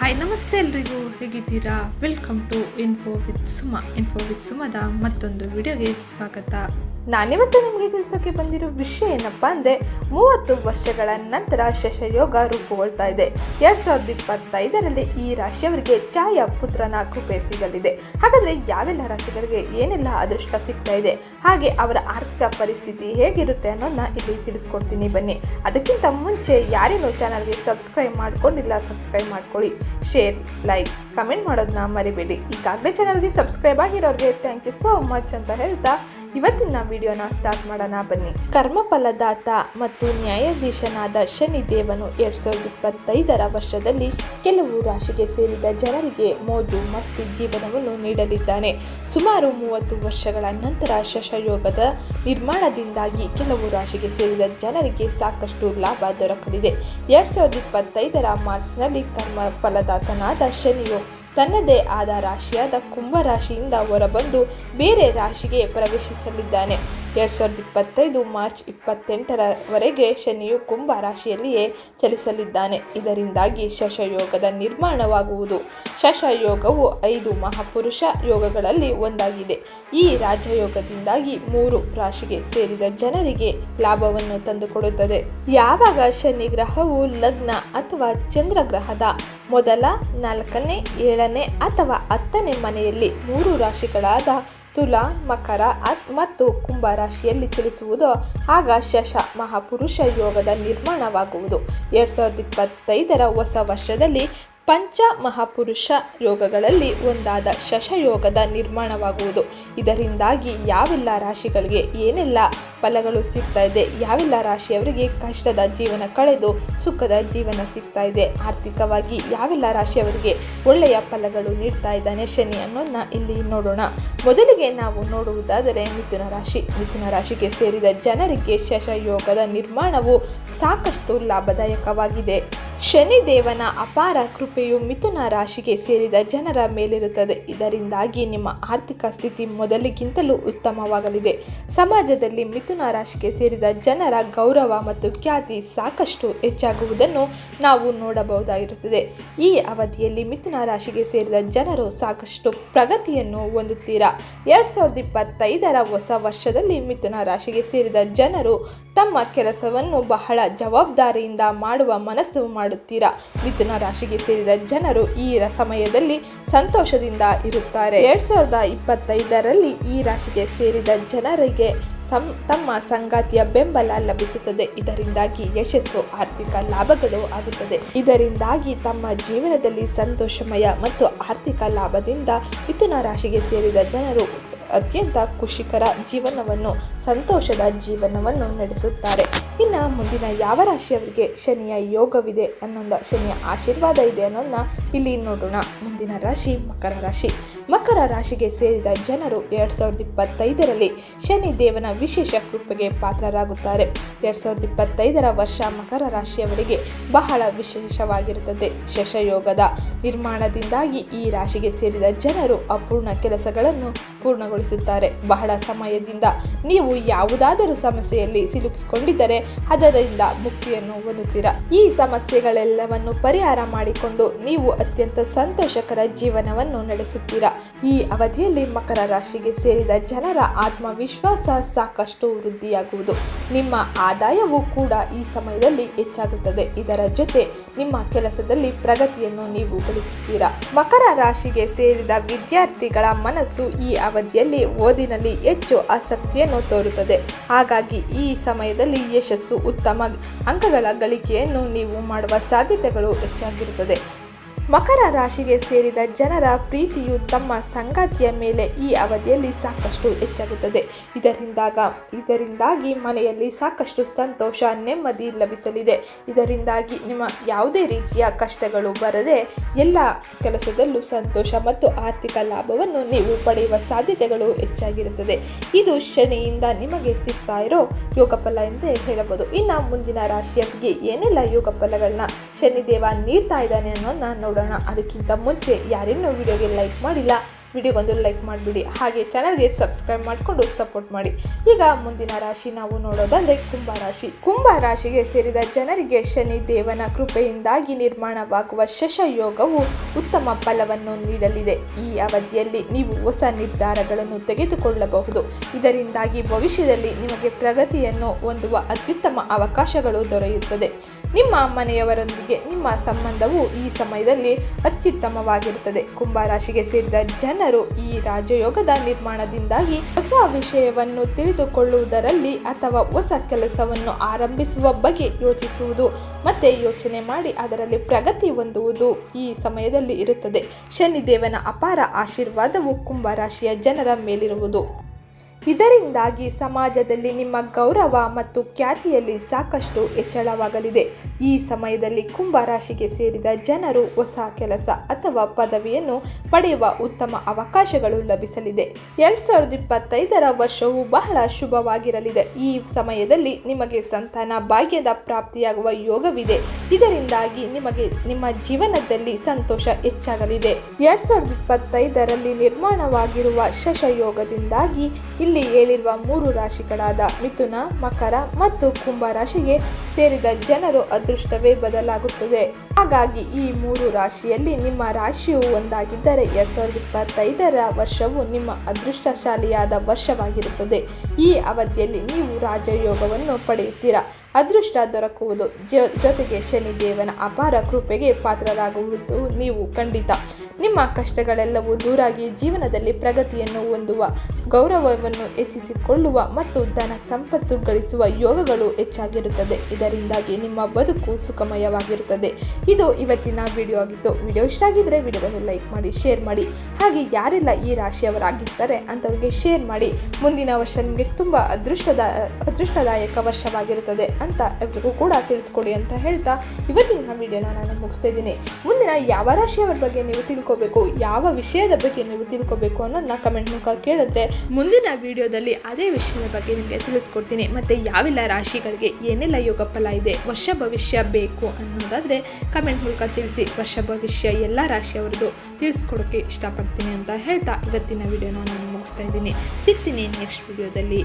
Hi, ನಮಸ್ತೆ ಎಲ್ರಿಗೂ. ಹೇಗಿದ್ದೀರಾ? Welcome to info with Suma info with ಸುಮದ ಮತ್ತೊಂದು ವಿಡಿಯೋಗೆ ಸ್ವಾಗತ. ನಾನಿವತ್ತು ನಿಮಗೆ ತಿಳಿಸೋಕೆ ಬಂದಿರೋ ವಿಷಯ ಏನಪ್ಪ ಅಂದರೆ, ಮೂವತ್ತು ವರ್ಷಗಳ ನಂತರ ಶಶಯೋಗ ರೂಪುಗೊಳ್ತಾ ಇದೆ. ಎರಡು ಸಾವಿರದ ಇಪ್ಪತ್ತೈದರಲ್ಲಿ ಈ ರಾಶಿಯವರಿಗೆ ಛಾಯಾ ಪುತ್ರನ ಕೃಪೆ ಸಿಗಲಿದೆ. ಹಾಗಾದರೆ ಯಾವೆಲ್ಲ ರಾಶಿಗಳಿಗೆ ಏನೆಲ್ಲ ಅದೃಷ್ಟ ಸಿಗ್ತಾ ಇದೆ? ಹಾಗೆ ಅವರ ಆರ್ಥಿಕ ಪರಿಸ್ಥಿತಿ ಹೇಗಿರುತ್ತೆ ಅನ್ನೋದನ್ನ ಇಲ್ಲಿ ತಿಳಿಸ್ಕೊಡ್ತೀನಿ ಬನ್ನಿ. ಅದಕ್ಕಿಂತ ಮುಂಚೆ ಯಾರೇನೋ ಚಾನಲ್ಗೆ ಸಬ್ಸ್ಕ್ರೈಬ್ ಮಾಡ್ಕೊಂಡಿಲ್ಲ ಸಬ್ಸ್ಕ್ರೈಬ್ ಮಾಡ್ಕೊಳ್ಳಿ. ಶೇರ್ ಲೈಕ್ ಕಮೆಂಟ್ ಮಾಡೋದನ್ನ ಮರಿಬೇಡಿ. ಈಗಾಗಲೇ ಚಾನಲ್ಗೆ ಸಬ್ಸ್ಕ್ರೈಬ್ ಆಗಿರೋರಿಗೆ ಥ್ಯಾಂಕ್ ಯು ಸೋ ಮಚ್ ಅಂತ ಹೇಳ್ತಾ ಇವತ್ತಿನ ವಿಡಿಯೋನ ಸ್ಟಾರ್ಟ್ ಮಾಡೋಣ, ಬನ್ನಿ. ಕರ್ಮಫಲದಾತ ಮತ್ತು ನ್ಯಾಯಾಧೀಶನಾದ ಶನಿ ದೇವನು ಎರಡ್ ಸಾವಿರದ ಇಪ್ಪತ್ತೈದರ ವರ್ಷದಲ್ಲಿ ಕೆಲವು ರಾಶಿಗೆ ಸೇರಿದ ಜನರಿಗೆ ಮೋಜು ಮಸ್ತಿ ಜೀವನವನ್ನು ನೀಡಲಿದ್ದಾನೆ. ಸುಮಾರು ಮೂವತ್ತು ವರ್ಷಗಳ ನಂತರ ಶಶಯೋಗದ ನಿರ್ಮಾಣದಿಂದಾಗಿ ಕೆಲವು ರಾಶಿಗೆ ಸೇರಿದ ಜನರಿಗೆ ಸಾಕಷ್ಟು ಲಾಭ ದೊರಕಲಿದೆ. ಎರಡ್ ಸಾವಿರದ ಇಪ್ಪತ್ತೈದರ ಮಾರ್ಚ್ನಲ್ಲಿ ಕರ್ಮ ಫಲದಾತನಾದ ಶನಿಯು ತನ್ನದೇ ಆದ ರಾಶಿಯಾದ ಕುಂಭ ರಾಶಿಯಿಂದ ಹೊರಬಂದು ಬೇರೆ ರಾಶಿಗೆ ಪ್ರವೇಶಿಸಲಿದ್ದಾನೆ. ಎರಡ್ ಸಾವಿರದ ಇಪ್ಪತ್ತೈದು ಮಾರ್ಚ್ ಇಪ್ಪತ್ತೆಂಟರವರೆಗೆ ಶನಿಯು ಕುಂಭ ರಾಶಿಯಲ್ಲಿಯೇ ಚಲಿಸಲಿದ್ದಾನೆ. ಇದರಿಂದಾಗಿ ಶಶಯೋಗದ ನಿರ್ಮಾಣವಾಗುವುದು. ಶಶಯೋಗವು ಐದು ಮಹಾಪುರುಷ ಯೋಗಗಳಲ್ಲಿ ಒಂದಾಗಿದೆ. ಈ ರಾಜಯೋಗದಿಂದಾಗಿ ಮೂರು ರಾಶಿಗೆ ಸೇರಿದ ಜನರಿಗೆ ಲಾಭವನ್ನು ತಂದುಕೊಡುತ್ತದೆ. ಯಾವಾಗ ಶನಿ ಗ್ರಹವು ಲಗ್ನ ಅಥವಾ ಚಂದ್ರಗ್ರಹದ ಮೊದಲ, ನಾಲ್ಕನೇ, ಏಳನೇ ಅಥವಾ ಹತ್ತನೇ ಮನೆಯಲ್ಲಿ ಮೂರು ರಾಶಿಗಳಾದ ತುಲಾ, ಮಕರ ಮತ್ತು ಕುಂಭ ರಾಶಿಯಲ್ಲಿ ತಿಳಿಸುವುದು ಆಗ ಶಶ ಮಹಾಪುರುಷ ಯೋಗದ ನಿರ್ಮಾಣವಾಗುವುದು. ಎರಡು ಸಾವಿರದ ಇಪ್ಪತ್ತೈದರ ಹೊಸ ವರ್ಷದಲ್ಲಿ ಪಂಚ ಮಹಾಪುರುಷ ಯೋಗಗಳಲ್ಲಿ ಒಂದಾದ ಶಶಯೋಗದ ನಿರ್ಮಾಣವಾಗುವುದು. ಇದರಿಂದಾಗಿ ಯಾವೆಲ್ಲ ರಾಶಿಗಳಿಗೆ ಏನೆಲ್ಲ ಫಲಗಳು ಸಿಗ್ತಾ ಇದೆ. ಯಾವೆಲ್ಲ ರಾಶಿಯವರಿಗೆ ಕಷ್ಟದ ಜೀವನ ಕಳೆದು ಸುಖದ ಜೀವನ ಸಿಗ್ತಾ ಇದೆ? ಆರ್ಥಿಕವಾಗಿ ಯಾವೆಲ್ಲ ರಾಶಿಯವರಿಗೆ ಒಳ್ಳೆಯ ಫಲಗಳು ನೀಡ್ತಾ ಇದ್ದಾನೆ ಶನಿ ಅನ್ನೋದನ್ನ ಇಲ್ಲಿ ನೋಡೋಣ. ಮೊದಲಿಗೆ ನಾವು ನೋಡುವುದಾದರೆ ಮಿಥುನ ರಾಶಿ. ಮಿಥುನ ರಾಶಿಗೆ ಸೇರಿದ ಜನರಿಗೆ ಶಶಯೋಗದ ನಿರ್ಮಾಣವು ಸಾಕಷ್ಟು ಲಾಭದಾಯಕವಾಗಿದೆ. ಶನಿದೇವನ ಅಪಾರ ಕೃಪೆಯು ಮಿಥುನ ರಾಶಿಗೆ ಸೇರಿದ ಜನರ ಮೇಲಿರುತ್ತದೆ. ಇದರಿಂದಾಗಿ ನಿಮ್ಮ ಆರ್ಥಿಕ ಸ್ಥಿತಿ ಮೊದಲಿಗಿಂತಲೂ ಉತ್ತಮವಾಗಲಿದೆ. ಸಮಾಜದಲ್ಲಿ ಮಿಥುನ ರಾಶಿಗೆ ಸೇರಿದ ಜನರ ಗೌರವ ಮತ್ತು ಖ್ಯಾತಿ ಸಾಕಷ್ಟು ಹೆಚ್ಚಾಗುವುದನ್ನು ನಾವು ನೋಡಬಹುದಾಗಿರುತ್ತದೆ. ಈ ಅವಧಿಯಲ್ಲಿ ಮಿಥುನ ರಾಶಿಗೆ ಸೇರಿದ ಜನರು ಸಾಕಷ್ಟು ಪ್ರಗತಿಯನ್ನು ಹೊಂದುತ್ತೀರಾ? ಎರಡು ಸಾವಿರದ ಇಪ್ಪತ್ತೈದರ ಹೊಸ ವರ್ಷದಲ್ಲಿ ಮಿಥುನ ರಾಶಿಗೆ ಸೇರಿದ ಜನರು ತಮ್ಮ ಕೆಲಸವನ್ನು ಬಹಳ ಜವಾಬ್ದಾರಿಯಿಂದ ಮಾಡುವ ಮನಸ್ಸು ಮಾಡುತ್ತೀರಾ? ಮಿಥುನ ರಾಶಿಗೆ ಸೇರಿದ ಜನರು ಈ ಸಮಯದಲ್ಲಿ ಸಂತೋಷದಿಂದ ಇರುತ್ತಾರೆ. ಎರಡ್ ಸಾವಿರದ ಇಪ್ಪತ್ತೈದರಲ್ಲಿ ಈ ರಾಶಿಗೆ ಸೇರಿದ ಜನರಿಗೆ ಸಂ, ತಮ್ಮ ಸಂಗಾತಿಯ ಬೆಂಬಲ ಲಭಿಸುತ್ತದೆ. ಇದರಿಂದಾಗಿ ಯಶಸ್ಸು, ಆರ್ಥಿಕ ಲಾಭಗಳು ಆಗುತ್ತದೆ. ಇದರಿಂದಾಗಿ ತಮ್ಮ ಜೀವನದಲ್ಲಿ ಸಂತೋಷಮಯ ಮತ್ತು ಆರ್ಥಿಕ ಲಾಭದಿಂದ ಮಿಥುನ ರಾಶಿಗೆ ಸೇರಿದ ಜನರು ಅತ್ಯಂತ ಖುಷಿಕರ ಜೀವನವನ್ನು, ಸಂತೋಷದ ಜೀವನವನ್ನು ನಡೆಸುತ್ತಾರೆ. ಇನ್ನು ಮುಂದಿನ ಯಾವ ರಾಶಿಯವರಿಗೆ ಶನಿಯ ಯೋಗವಿದೆ ಅನ್ನೋದ, ಶನಿಯ ಆಶೀರ್ವಾದ ಇದೆ ಅನ್ನೋದನ್ನ ಇಲ್ಲಿ ನೋಡೋಣ. ಮುಂದಿನ ರಾಶಿ ಮಕರ ರಾಶಿ. ಮಕರ ರಾಶಿಗೆ ಸೇರಿದ ಜನರು ಎರಡ್ ಸಾವಿರದ ಇಪ್ಪತ್ತೈದರಲ್ಲಿ ಶನಿ ದೇವನ ವಿಶೇಷ ಕೃಪೆಗೆ ಪಾತ್ರರಾಗುತ್ತಾರೆ. ಎರಡ್ ಸಾವಿರದ ಇಪ್ಪತ್ತೈದರ ವರ್ಷ ಮಕರ ರಾಶಿಯವರಿಗೆ ಬಹಳ ವಿಶೇಷವಾಗಿರುತ್ತದೆ. ಶಶಯೋಗದ ನಿರ್ಮಾಣದಿಂದಾಗಿ ಈ ರಾಶಿಗೆ ಸೇರಿದ ಜನರು ಅಪೂರ್ಣ ಕೆಲಸಗಳನ್ನು ಪೂರ್ಣಗೊಳಿಸುತ್ತಾರೆ. ಬಹಳ ಸಮಯದಿಂದ ನೀವು ಯಾವುದಾದರೂ ಸಮಸ್ಯೆಯಲ್ಲಿ ಸಿಲುಕಿಕೊಂಡಿದ್ದರೆ ಅದರಿಂದ ಮುಕ್ತಿಯನ್ನು ಹೊಂದುತ್ತೀರಾ? ಈ ಸಮಸ್ಯೆಗಳೆಲ್ಲವನ್ನು ಪರಿಹಾರ ಮಾಡಿಕೊಂಡು ನೀವು ಅತ್ಯಂತ ಸಂತೋಷಕರ ಜೀವನವನ್ನು ನಡೆಸುತ್ತೀರಾ? ಈ ಅವಧಿಯಲ್ಲಿ ಮಕರ ರಾಶಿಗೆ ಸೇರಿದ ಜನರ ಆತ್ಮವಿಶ್ವಾಸ ಸಾಕಷ್ಟು ವೃದ್ಧಿಯಾಗುವುದು. ನಿಮ್ಮ ಆದಾಯವೂ ಕೂಡ ಈ ಸಮಯದಲ್ಲಿ ಹೆಚ್ಚಾಗುತ್ತದೆ. ಇದರ ಜೊತೆ ನಿಮ್ಮ ಕೆಲಸದಲ್ಲಿ ಪ್ರಗತಿಯನ್ನು ನೀವು ಗಳಿಸುತ್ತೀರಾ? ಮಕರ ರಾಶಿಗೆ ಸೇರಿದ ವಿದ್ಯಾರ್ಥಿಗಳ ಮನಸ್ಸು ಈ ಅವಧಿಯಲ್ಲಿ ಓದಿನಲ್ಲಿ ಹೆಚ್ಚು ಆಸಕ್ತಿಯನ್ನು ತೋರುತ್ತದೆ. ಹಾಗಾಗಿ ಈ ಸಮಯದಲ್ಲಿ ಯಶಸ್ಸು ಉತ್ತಮ ಅಂಕಗಳ ಗಳಿಕೆಯನ್ನು ನೀವು ಮಾಡುವ ಸಾಧ್ಯತೆಗಳು ಹೆಚ್ಚಾಗಿರುತ್ತದೆ. ಮಕರ ರಾಶಿಗೆ ಸೇರಿದ ಜನರ ಪ್ರೀತಿಯು ತಮ್ಮ ಸಂಗಾತಿಯ ಮೇಲೆ ಈ ಅವಧಿಯಲ್ಲಿ ಸಾಕಷ್ಟು ಹೆಚ್ಚಾಗುತ್ತದೆ. ಇದರಿಂದಾಗ, ಇದರಿಂದಾಗಿ ಮನೆಯಲ್ಲಿ ಸಾಕಷ್ಟು ಸಂತೋಷ, ನೆಮ್ಮದಿ ಲಭಿಸಲಿದೆ. ಇದರಿಂದಾಗಿ ನಿಮ್ಮ ಯಾವುದೇ ರೀತಿಯ ಕಷ್ಟಗಳು ಬರದೆ ಎಲ್ಲ ಕೆಲಸದಲ್ಲೂ ಸಂತೋಷ ಮತ್ತು ಆರ್ಥಿಕ ಲಾಭವನ್ನು ನೀವು ಪಡೆಯುವ ಸಾಧ್ಯತೆಗಳು ಹೆಚ್ಚಾಗಿರುತ್ತದೆ. ಇದು ಶನಿಯಿಂದ ನಿಮಗೆ ಸಿಗ್ತಾ ಇರೋ ಯೋಗ ಫಲ ಎಂದೇ ಹೇಳಬಹುದು. ಇನ್ನು ಮುಂದಿನ ರಾಶಿಯವರಿಗೆ ಏನೆಲ್ಲ ಯೋಗ ಫಲಗಳನ್ನ ಶನಿದೇವ ನೀಡ್ತಾ ಇದ್ದಾನೆ ಅನ್ನೋದನ್ನ ನೋಡೋಣ. ಅದಕ್ಕಿಂತ ಮುಂಚೆ ಯಾರೇನೂ ವಿಡಿಯೋಗೆ ಲೈಕ್ ಮಾಡಿಲ್ಲ. ವಿಡಿಯೋಗೊಂದು ಲೈಕ್ ಮಾಡಿಬಿಡಿ. ಹಾಗೆ ಚಾನಲ್ಗೆ ಸಬ್ಸ್ಕ್ರೈಬ್ ಮಾಡಿಕೊಂಡು ಸಪೋರ್ಟ್ ಮಾಡಿ. ಈಗ ಮುಂದಿನ ರಾಶಿ ನಾವು ನೋಡೋದಾದರೆ ಕುಂಭ ರಾಶಿ. ಕುಂಭ ರಾಶಿಗೆ ಸೇರಿದ ಜನರಿಗೆ ಶನಿ ದೇವನ ಕೃಪೆಯಿಂದಾಗಿ ನಿರ್ಮಾಣವಾಗುವ ಶಶಯೋಗವು ಉತ್ತಮ ಫಲವನ್ನು ನೀಡಲಿದೆ. ಈ ಅವಧಿಯಲ್ಲಿ ನೀವು ಹೊಸ ನಿರ್ಧಾರಗಳನ್ನು ತೆಗೆದುಕೊಳ್ಳಬಹುದು. ಇದರಿಂದಾಗಿ ಭವಿಷ್ಯದಲ್ಲಿ ನಿಮಗೆ ಪ್ರಗತಿಯನ್ನು ಹೊಂದುವ ಅತ್ಯುತ್ತಮ ಅವಕಾಶಗಳು ದೊರೆಯುತ್ತದೆ. ನಿಮ್ಮ ಮನೆಯವರೊಂದಿಗೆ ನಿಮ್ಮ ಸಂಬಂಧವು ಈ ಸಮಯದಲ್ಲಿ ಅತ್ಯುತ್ತಮವಾಗಿರುತ್ತದೆ. ಕುಂಭ ರಾಶಿಗೆ ಸೇರಿದ ಜನರು ಈ ರಾಜಯೋಗದ ನಿರ್ಮಾಣದಿಂದಾಗಿ ಹೊಸ ವಿಷಯವನ್ನು ತಿಳಿದುಕೊಳ್ಳುವುದರಲ್ಲಿ ಅಥವಾ ಹೊಸ ಕೆಲಸವನ್ನು ಆರಂಭಿಸುವ ಬಗ್ಗೆ ಯೋಚಿಸುವುದು ಮತ್ತೆ ಯೋಚನೆ ಮಾಡಿ ಅದರಲ್ಲಿ ಪ್ರಗತಿ ಹೊಂದುವುದು ಈ ಸಮಯದಲ್ಲಿ ಇರುತ್ತದೆ. ಶನಿದೇವನ ಅಪಾರ ಆಶೀರ್ವಾದವು ಕುಂಭರಾಶಿಯ ಜನರ ಮೇಲಿರುವುದು. ಇದರಿಂದಾಗಿ ಸಮಾಜದಲ್ಲಿ ನಿಮ್ಮ ಗೌರವ ಮತ್ತು ಖ್ಯಾತಿಯಲ್ಲಿ ಸಾಕಷ್ಟು ಹೆಚ್ಚಳವಾಗಲಿದೆ. ಈ ಸಮಯದಲ್ಲಿ ಕುಂಭ ರಾಶಿಗೆ ಸೇರಿದ ಜನರು ಹೊಸ ಕೆಲಸ ಅಥವಾ ಪದವಿಯನ್ನು ಪಡೆಯುವ ಉತ್ತಮ ಅವಕಾಶಗಳು ಲಭಿಸಲಿದೆ. ಎರಡ್ ಸಾವಿರದ ಇಪ್ಪತ್ತೈದರ ವರ್ಷವು ಬಹಳ ಶುಭವಾಗಿರಲಿದೆ. ಈ ಸಮಯದಲ್ಲಿ ನಿಮಗೆ ಸಂತಾನ, ಭಾಗ್ಯದ ಪ್ರಾಪ್ತಿಯಾಗುವ ಯೋಗವಿದೆ. ಇದರಿಂದಾಗಿ ನಿಮಗೆ ನಿಮ್ಮ ಜೀವನದಲ್ಲಿ ಸಂತೋಷ ಹೆಚ್ಚಾಗಲಿದೆ. ಎರಡ್ ಸಾವಿರದ ಇಪ್ಪತ್ತೈದರಲ್ಲಿ ನಿರ್ಮಾಣವಾಗಿರುವ ಶಶಯೋಗದಿಂದಾಗಿ ಇಲ್ಲಿ ಹೇಳಿರುವ ಮೂರು ರಾಶಿಗಳಾದ ಮಿಥುನ, ಮಕರ ಮತ್ತು ಕುಂಭ ರಾಶಿಗೆ ಸೇರಿದ ಜನರು ಅದೃಷ್ಟವೇ ಬದಲಾಗುತ್ತದೆ. ಹಾಗಾಗಿ ಈ ಮೂರು ರಾಶಿಯಲ್ಲಿ ನಿಮ್ಮ ರಾಶಿಯು ಒಂದಾಗಿದ್ದರೆ ಎರಡ್ ಸಾವಿರದ ಇಪ್ಪತ್ತೈದರ ವರ್ಷವು ನಿಮ್ಮ ಅದೃಷ್ಟಶಾಲಿಯಾದ ವರ್ಷವಾಗಿರುತ್ತದೆ. ಈ ಅವಧಿಯಲ್ಲಿ ನೀವು ರಾಜಯೋಗವನ್ನು ಪಡೆಯುತ್ತೀರಾ? ಅದೃಷ್ಟ ದೊರಕುವುದು ಜೊತೆಗೆ ಶನಿ ದೇವನ ಅಪಾರ ಕೃಪೆಗೆ ಪಾತ್ರರಾಗುವುದು ನೀವು ಖಂಡಿತ. ನಿಮ್ಮ ಕಷ್ಟಗಳೆಲ್ಲವೂ ದೂರಾಗಿ ಜೀವನದಲ್ಲಿ ಪ್ರಗತಿಯನ್ನು ಹೊಂದುವ, ಗೌರವವನ್ನು ಹೆಚ್ಚಿಸಿಕೊಳ್ಳುವ ಮತ್ತು ಧನ ಸಂಪತ್ತು ಗಳಿಸುವ ಯೋಗಗಳು ಹೆಚ್ಚಾಗಿರುತ್ತದೆ. ಇದರಿಂದಾಗಿ ನಿಮ್ಮ ಬದುಕು ಸುಖಮಯವಾಗಿರುತ್ತದೆ. ಇದು ಇವತ್ತಿನ ವಿಡಿಯೋ ಆಗಿತ್ತು. ವಿಡಿಯೋ ಇಷ್ಟ ಆಗಿದ್ರೆ ವಿಡಿಯೋವನ್ನು ಲೈಕ್ ಮಾಡಿ ಶೇರ್ ಮಾಡಿ. ಹಾಗೆ ಯಾರೆಲ್ಲ ಈ ರಾಶಿಯವರಾಗಿರ್ತಾರೆ ಅಂಥವ್ರಿಗೆ ಶೇರ್ ಮಾಡಿ. ಮುಂದಿನ ವರ್ಷ ನಿಮಗೆ ತುಂಬ ಅದೃಷ್ಟದ, ಅದೃಷ್ಟದಾಯಕ ವರ್ಷವಾಗಿರುತ್ತದೆ ಅಂತ ಎಲ್ರಿಗೂ ಕೂಡ ತಿಳಿಸ್ಕೊಡಿ ಅಂತ ಹೇಳ್ತಾ ಇವತ್ತಿನ ವಿಡಿಯೋನ ನಾನು ಮುಗಿಸ್ತಾ ಇದ್ದೀನಿ. ಮುಂದಿನ ಯಾವ ರಾಶಿಯವರ ಬಗ್ಗೆ ನೀವು ತಿಳ್ಕೊಬೇಕು, ಯಾವ ವಿಷಯದ ಬಗ್ಗೆ ನೀವು ತಿಳ್ಕೊಬೇಕು ಅನ್ನೋದನ್ನ ಕಮೆಂಟ್ ಮೂಲಕ ಕೇಳಿದ್ರೆ ಮುಂದಿನ ವಿಡಿಯೋದಲ್ಲಿ ಅದೇ ವಿಷಯದ ಬಗ್ಗೆ ನಿಮಗೆ ತಿಳಿಸ್ಕೊಡ್ತೀನಿ. ಮತ್ತು ಯಾವೆಲ್ಲ ರಾಶಿಗಳಿಗೆ ಏನೆಲ್ಲ ಯೋಗ ಫಲ ಇದೆ, ವರ್ಷ ಭವಿಷ್ಯ ಬೇಕು ಅನ್ನೋದಾದರೆ ಕಮೆಂಟ್ ಮೂಲಕ ತಿಳಿಸಿ ವರ್ಷ ಭವಿಷ್ಯ ಎಲ್ಲ ರಾಶಿಯವರದ್ದು ತಿಳಿಸ್ಕೊಡೋಕ್ಕೆ ಇಷ್ಟಪಡ್ತೀನಿ ಅಂತ ಹೇಳ್ತಾ ಇವತ್ತಿನ ವಿಡಿಯೋನ ನಾನು ಮುಗಿಸ್ತಾ ಇದ್ದೀನಿ ಸಿಗ್ತೀನಿ ನೆಕ್ಸ್ಟ್ ವಿಡಿಯೋದಲ್ಲಿ